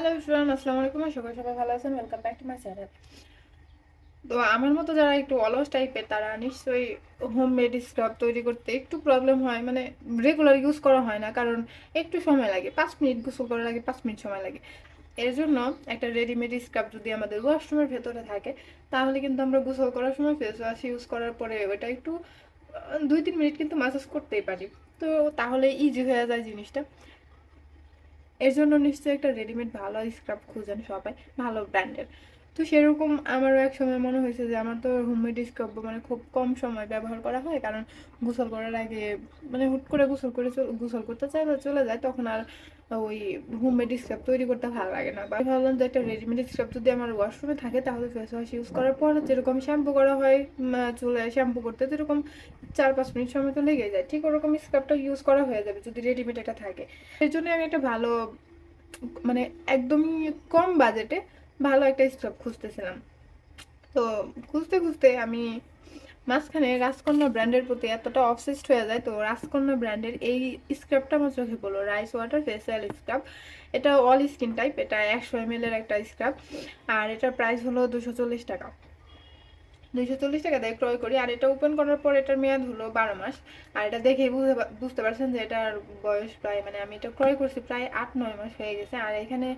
Hello everyone, আসসালামু আলাইকুম করি সবাই ভালো আছেন। Welcome back to my channel তো আমার মতো যারা একটু অলস টাইপের তারা নিশ্চয়ই হোম মেড স্ক্রাব তৈরি করতে একটু প্রবলেম হয়। মানে রেগুলার ইউজ করা হয় না, কারণ একটু সময় লাগে। পাঁচ মিনিট গোসল করার লাগে পাঁচ মিনিট সময় লাগে। এর জন্য একটা রেডিমেড স্ক্রাব যদি আমাদের ওয়াশরুমের ভেতরে থাকে, তাহলে কিন্তু আমরা গোসল করার সময় ফেস ওয়াশ ইউজ করার পরে ওটা একটু দুই তিন মিনিট কিন্তু ম্যাসাজ করতেই পারি। তো তাহলে ইজি হয়ে যায় জিনিসটা। এর জন্য নিশ্চয়ই একটা রেডিমেড ভালো স্ক্রাব খুঁজেন সবাই ভালো ব্র্যান্ডের তো সেরকম আমারও এক সময় মনে হয়েছে যে আমার তো হোমমেড স্ক্রাব মানে খুব কম সময় ব্যবহার করা হয়, কারণ গোসল করার আগে মানে হুট করে গোসল করে গোসল করতে চাই বা চলে যায়, তখন আর ওই হোমমেড স্ক্রাব তৈরি করতে ভালো লাগে না। বা ভাবলাম যে একটা রেডিমেড স্ক্রাব যদি আমার ওয়াশরুমে থাকে, তাহলে ফেস ওয়াশ ইউজ করার পর যেরকম শ্যাম্পু করা হয় চুলে শ্যাম্পু করতে যেরকম চার পাঁচ মিনিট সময় তো লেগে যায়। ঠিক ওরকম স্ক্রাবটা ইউজ করা হয়ে যাবে যদি রেডিমেড একটা থাকে। এর জন্য আমি একটা ভালো মানে একদমই কম বাজেটে ভালো একটা স্টপ খুঁজতেছিলাম। তো খুঁজতে খুঁজতে আমি মাঝখানে রাজকন্যা ব্র্যান্ডের প্রতি এতটা অবসেসড হয়ে যায় তো রাজকন্যা ব্র্যান্ডের এই স্ক্রাবটা আমার চোখে পড়ল রাইস ওয়াটার ফেসিয়াল স্ক্রাব এটা অল স্কিন টাইপ এটা একশো এম এর একটা স্ক্রাব আর এটার প্রাইস হলো দুশো টাকা। দুইশো চল্লিশ টাকা দিয়ে ক্রয় করি, আর এটা ওপেন করার পর এটার মেয়াদ হলো বারো মাস। আর এটা দেখেই বুঝতে পারছেন যে এটার বয়স প্রায় মানে আমি এটা ক্রয় করছি প্রায় আট, নয় মাস হয়ে গেছে। আর এখানে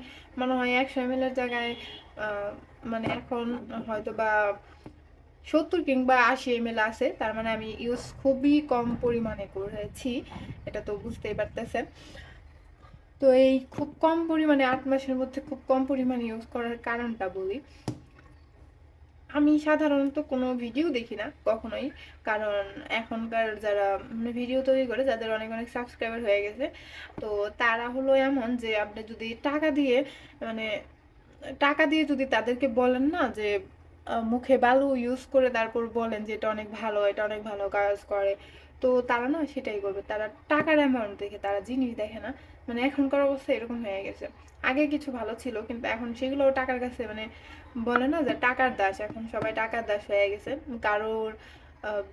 মনে হয় একশো এম এর জায়গায় মানে এখন হয়তো বা সত্তর কিংবা আশি এম এল আছে। তার মানে আমি ইউজ খুবই কম পরিমাণে করেছি, এটা তো বুঝতেই পারতেছেন। তো এই খুব কম পরিমাণে, আট মাসের মধ্যে খুব কম পরিমাণে ইউজ করার কারণটা বলি। আমি সাধারণত কোনো ভিডিও দেখি না, কখনোই। কারণ এখনকার যারা মানে ভিডিও তৈরি করে, যাদের অনেক অনেক সাবস্ক্রাইবার হয়ে গেছে, তো তারা হলো এমন যে আপনি যদি টাকা দিয়ে মানে টাকা দিয়ে যদি তাদেরকে বলেন না যে মুখে বালু ইউজ করে তারপর বলেন যে এটা অনেক ভালো, এটা অনেক ভালো কাজ করে তো তারা না সেটাই করবে। তারা টাকার অ্যামাউন্ট দেখে, তারা জিনিস দেখে না। মানে এখনকার অবস্থা এরকম হয়ে গেছে। আগে কিছু ভালো ছিল, কিন্তু এখন সেগুলো টাকার কাছে মানে বলে না যে টাকার দাস, এখন সবাই টাকার দাস হয়ে গেছে। কারোর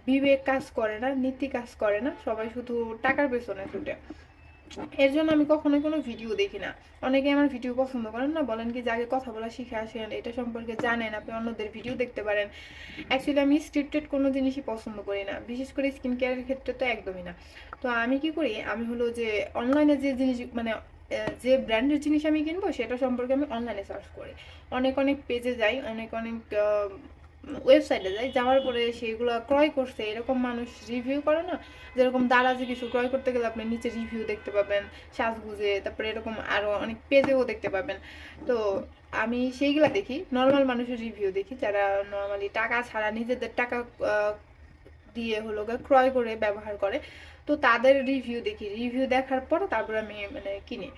বিবেক কাজ করে না, নীতি কাজ করে না, সবাই শুধু টাকার পেছনে ছুটে। এর জন্য আমি কখনোই কোনো ভিডিও দেখি না। অনেকে আমার ভিডিও পছন্দ করেন না, বলেন কি, যে আগে কথা বলা শিখে আসেন, এটা সম্পর্কে জানেন, আপনি অন্যদের ভিডিও দেখতে পারেন। অ্যাকচুয়ালি আমি স্ক্রিপ্টেড কোনো জিনিসই পছন্দ করি না, বিশেষ করে স্কিন কেয়ারের ক্ষেত্রে তো একদমই না। তো আমি কি করি, আমি হলো যে অনলাইনে যে জিনিস মানে যে ব্র্যান্ডের জিনিস আমি কিনবো, সেটা সম্পর্কে আমি অনলাইনে সার্চ করি। অনেক অনেক পেজে যাই, অনেক অনেক ওয়েবসাইটে যাই যাওয়ার পরে সেগুলো ক্রয় করছে, এরকম মানুষ রিভিউ করে না? যেরকম দারাজে কিছু ক্রয় করতে গেলে আপনি নিচে রিভিউ দেখতে পাবেন, সাজগুজে, তারপরে এরকম আরও অনেক পেজেও দেখতে পাবেন। তো আমি সেইগুলা দেখি নর্মাল মানুষের রিভিউ দেখি, যারা নর্মালি টাকা ছাড়া নিজেদের টাকা দিয়ে হলো ক্রয় করে, ব্যবহার করে। তো তাদের রিভিউ দেখি রিভিউ দেখার পর তারপর আমি মানে কিনি।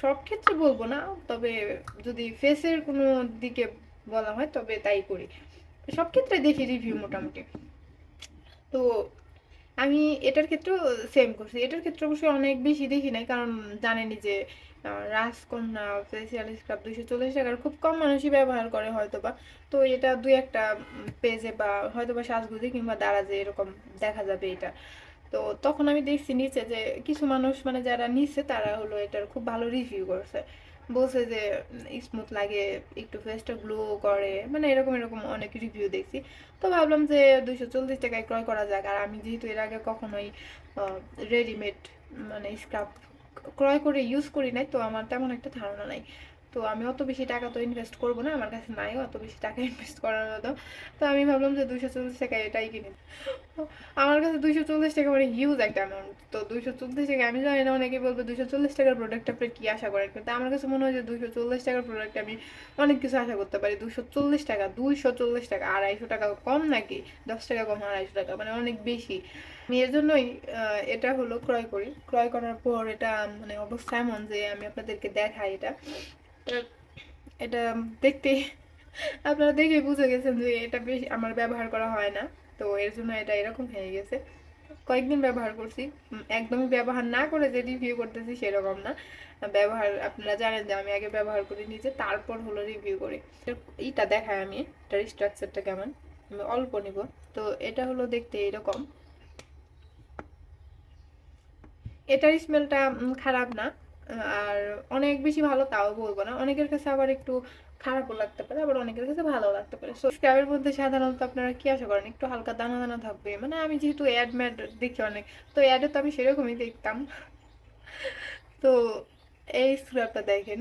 সব ক্ষেত্রে বলব না, তবে যদি ফেসের কোনো দিকে বলা হয়, তবে তাই করি। সব ক্ষেত্রে দেখি রিভিউ মোটামুটি। তো আমি এটার ক্ষেত্রেও সেম করছি। এটার ক্ষেত্রে অবশ্যই অনেক বেশি দেখি নাই, কারণ জানেনই যে রাজকন্যা ফেসিয়াল স্ক্রাব দুইশো চল্লিশ টাকার খুব কম মানুষই ব্যবহার করে হয়তো বা তো এটা দুই একটা পেজে বা হয়তো বা সাজগুজি কিংবা দারাজে এরকম দেখা যাবে এটা। তো তখন আমি দেখছি নিচে যে, কিছু মানুষ মানে যারা নিচ্ছে তারা হলো এটার খুব ভালো রিভিউ করছে। বলছে যে স্মুথ লাগে, একটু ফেসটা গ্লো করে। মানে এরকম এরকম অনেক রিভিউ দেখছি। তো ভাবলাম যে দুইশো চল্লিশ টাকায় ক্রয় করা যাক। আর আমি যেহেতু এর আগে কখনোই রেডিমেড মানে স্ক্রাব ক্রয় করে ইউজ করি নাই, তো আমার তেমন একটা ধারণা নাই। তো আমি অত বেশি টাকা তো ইনভেস্ট করব না, আমার কাছে নাই অত বেশি টাকা ইনভেস্ট করার মতো। তো আমি ভাবলাম যে দুইশো চল্লিশ টাকা এটাই কিনি। আমার কাছে দুইশো চল্লিশ টাকা মানে হিউজ একটা অ্যামাউন্ট তো দুইশো চল্লিশ টাকা আমি জানি না অনেকে বলব দুইশো চল্লিশ টাকার প্রোডাক্ট আপনি কি আশা করেন? কিন্তু আমার কাছে মনে হয় যে দুইশো চল্লিশ টাকার প্রোডাক্ট আমি অনেক কিছু আশা করতে পারি। দুশো চল্লিশ টাকা, দুইশো চল্লিশ টাকা, আড়াইশো টাকা কম নাকি? দশ টাকা কম, আড়াইশো টাকা মানে অনেক বেশি। আমি এর জন্যই এটা হলো ক্রয় করি। ক্রয় করার পর এটা মানে অবস্থা এমন যে আমি আপনাদেরকে দেখাই এটা। এটা- এটা দেখতে, আপনারা দেখে বুঝে গেছেন যে এটা বেশি আমার ব্যবহার করা হয় না। তো এর জন্য এটা এরকম হয়ে গেছে। কয়েকদিন ব্যবহার করছি। একদমই ব্যবহার না করে যে রিভিউ করতেছি সেরকম না। ব্যবহার, আপনারা জানেন যে আমি আগে ব্যবহার করি নিজে, তারপর হলো রিভিউ করি। এইটা দেখায় আমি, এটার স্ট্রাকচারটা কেমন? আমি অল্প নিব। তো এটা হলো দেখতে এরকম। এটার স্মেলটা খারাপ না। আর অনেক বেশি ভালো তাও বলব না। অনেকের কাছে আবার একটু খারাপও লাগতে পারে, আবার অনেকের কাছে ভালোও লাগতে পারে। সো স্ক্যাবের মধ্যে সাধারণত আপনারা কি আশা করেন? একটু হালকা দানা দানা থাকবে? মানে আমি যেহেতু অ্যাড ম্যাড দেখি অনেক, তো অ্যাডে তো আমি সেরকমই দেখতাম। তো এই স্ক্রাবটা দেখেন।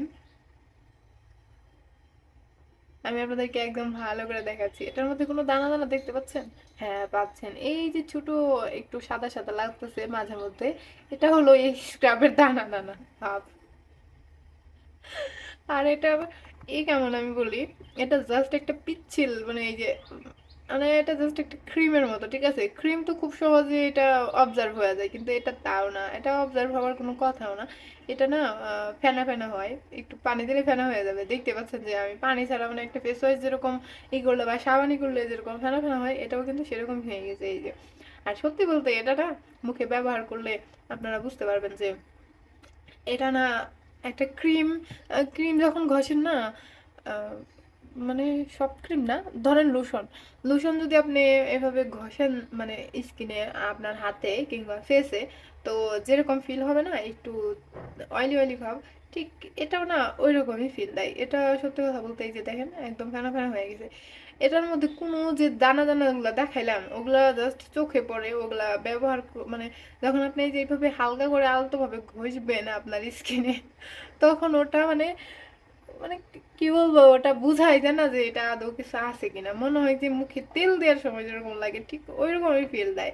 আমি আপনাদেরকে একদম ভালো করে দেখাচ্ছি। এটার মধ্যে কোনো দানা দানা দেখতে পাচ্ছেন? হ্যাঁ পাচ্ছেন। এই যে ছোট একটু সাদা সাদা লাগতেছে মাঝে মধ্যে এটা হলো এই স্ক্রাবের দানা দানা ভাব। আর এটা এই কেমন আমি বলি এটা জাস্ট একটা পিচ্ছিল মানে এই যে মানে এটা জাস্ট একটা ক্রিমের মতো ঠিক আছে? ক্রিম তো খুব সহজে এটা অবজার্ভ হয়ে যায় কিন্তু এটা তাও না। এটা অবজার্ভ হওয়ার কোনো কথাও না। এটা না ফেনা ফেনা হয়। একটু পানি দিলে ফেনা হয়ে যাবে। দেখতে পাচ্ছেন যে আমি পানি ছাড়া মানে একটা ফেস ওয়াশ যেরকম ই করলে বা সাবানি করলে যেরকম ফেনা ফেনা হয়, এটাও কিন্তু সেরকম হয়ে গেছে এই যে। আর সত্যি বলতে এটা না মুখে ব্যবহার করলে আপনারা বুঝতে পারবেন যে এটা না একটা ক্রিম ক্রিম যখন ঘষেন না মানে সব ক্রিম না, ধরেন লোশন লোশন যদি আপনি এভাবে ঘষেন মানে স্কিনে আপনার হাতে কিংবা ফেসে তো যেরকম ফিল হবে না, একটু অয়েলি অয়েলি ভাব, ঠিক এটাও না ওই রকমই ফিল দেয়। এটা সত্যি কথা বলতে যে দেখেন, একদম ফেনা ফেনা হয়ে গেছে। এটার মধ্যে কোনো যে দানা দানা ওগুলা দেখাইলাম, ওগুলা জাস্ট চোখে পড়ে, ওগুলা ব্যবহার মানে যখন আপনি এই যে এইভাবে হালকা করে আলতোভাবে ঘষবেন আপনার স্কিনে তখন ওটা মানে মানে কি বলব, ওটা বুঝাই যায় না যে এটা আদৌ কিছু আছে কিনা। মনে হয় যে মুখে তেল দেওয়ার সময় যেরকম লাগে, ঠিক ওই রকমই ফিল দেয়।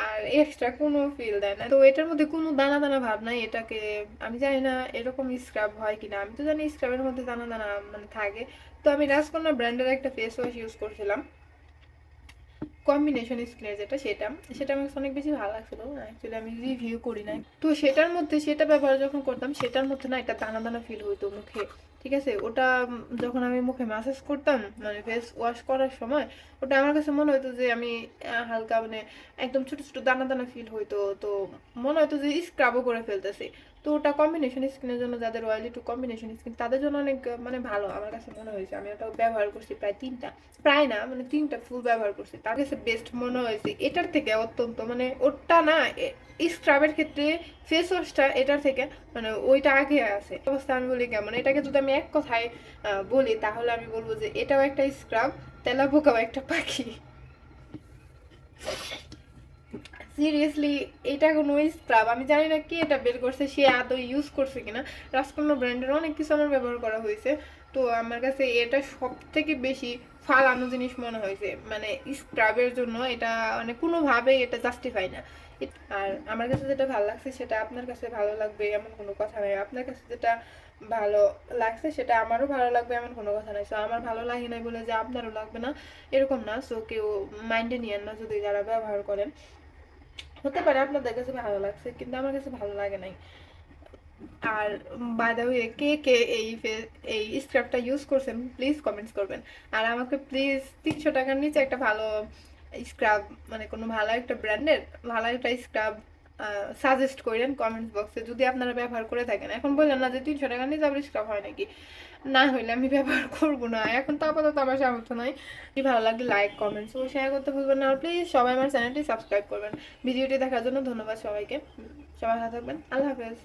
আর এক্সট্রা কোনো ফিল দেয় না। তো এটার মধ্যে কোনো দানা দানা ভাব নাই, এটাকে আমি জানি না এরকম স্ক্রাব হয় কিনা। আমি তো জানি স্ক্রাবের মধ্যে দানা দানা মানে থাকে। তো আমি রাজকন্যা ব্র্যান্ডের একটা ফেস ওয়াশ ইউজ করছিলাম। কম্বিনেশন স্কিনের যেটা, সেটা। সেটা আমার অনেক বেশি ভালো লাগছিল অ্যাকচুয়ালি আমি রিভিউ করি নাই। তো সেটার মধ্যে, সেটা ব্যবহার যখন করতাম, সেটার মধ্যে না একটা দানা দানা ফিল হইতো মুখে। ঠিক আছে? ওটা যখন আমি মুখে ম্যাসাজ করতাম মানে ফেস ওয়াশ করার সময়, ওটা আমার কাছে মনে হতো যে আমি হালকা মানে একদম ছোট ছোট দানা দানা ফিল হইতো। তো মনে হতো যে স্ক্রাবও করে ফেলতেছি। তো ওটা কম্বিনেশন স্কিনের জন্য যাদের অয়েলি টু কম্বিনেশন স্কিন তাদের জন্য অনেক মানে ভালো আমার কাছে মনে হয়েছে। আমি ওটা ব্যবহার করছি প্রায় তিনটা, প্রায় না মানে তিনটা ফুল ব্যবহার করছি। তার কাছে বেস্ট মনে হয়েছে, এটার থেকে অত্যন্ত মানে ওটা না স্ক্রাবের ক্ষেত্রে ফেস ওয়াশটা এটার থেকে মানে ওইটা আগে আছে। অবস্থা আমি বলি কেমন? এটাকে যদি আমি এক কথায় বলি, তাহলে আমি বলব যে এটাও একটা স্ক্রাব তেলা পোকাও একটা পাখি। সিরিয়াসলি এটা কোনো স্ক্রাব আমি জানি না কে এটা বের করছে, সে আদৌ ইউজ করছে কিনা। রাজকন্যা ব্র্যান্ডের অনেক কিছু আমার ব্যবহার করা হয়েছে। তো আমার কাছে এটা সব থেকে বেশি ফালানো জিনিস মনে হয়েছে। মানে স্ক্রাবের জন্য এটা মানে কোনোভাবেই এটা জাস্টিফাই না। আর আমার কাছে যেটা ভালো লাগছে সেটা আপনার কাছে ভালো লাগবে এমন কোনো কথা নেই। আপনার কাছে যেটা ভালো লাগছে সেটা আমারও ভালো লাগবে এমন কোনো কথা নাই। সো আমার ভালো লাগে নাই বলে যে আপনারও লাগবে না, এরকম না। সো কেউ মাইন্ডে নিয়েন না যদি যারা ব্যবহার করেন। হতে পারে আপনাদের কাছে ভালো লাগছে, কিন্তু আমার কাছে ভালো লাগে নাই। আর বাই দ্য ওয়ে কে কে এই এই স্ক্রাবটা ইউজ করছেন প্লিজ কমেন্টস করবেন। আর আমাকে প্লিজ তিনশো টাকার নিচে একটা ভালো স্ক্রাব মানে কোনো ভালো একটা ব্র্যান্ডের ভালো একটা স্ক্রাব সাজেস্ট করেন কমেন্টস বক্সে যদি আপনারা ব্যবহার করে থাকেন। এখন বললেন না যে তিনশো টাকা নিয়ে আবার কাপ হয় নাকি? না হইলে আমি ব্যবহার করব না। এখন তো আপাতত আমার সামর্থ্য নাই। ভালো লাগলে লাইক কমেন্টস ও শেয়ার করতে ভুলবেন না। প্লিজ সবাই আমার চ্যানেলটি সাবস্ক্রাইব করবেন। ভিডিওটি দেখার জন্য ধন্যবাদ সবাইকে। সবাই ভালো থাকবেন। আল্লাহ হাফেজ।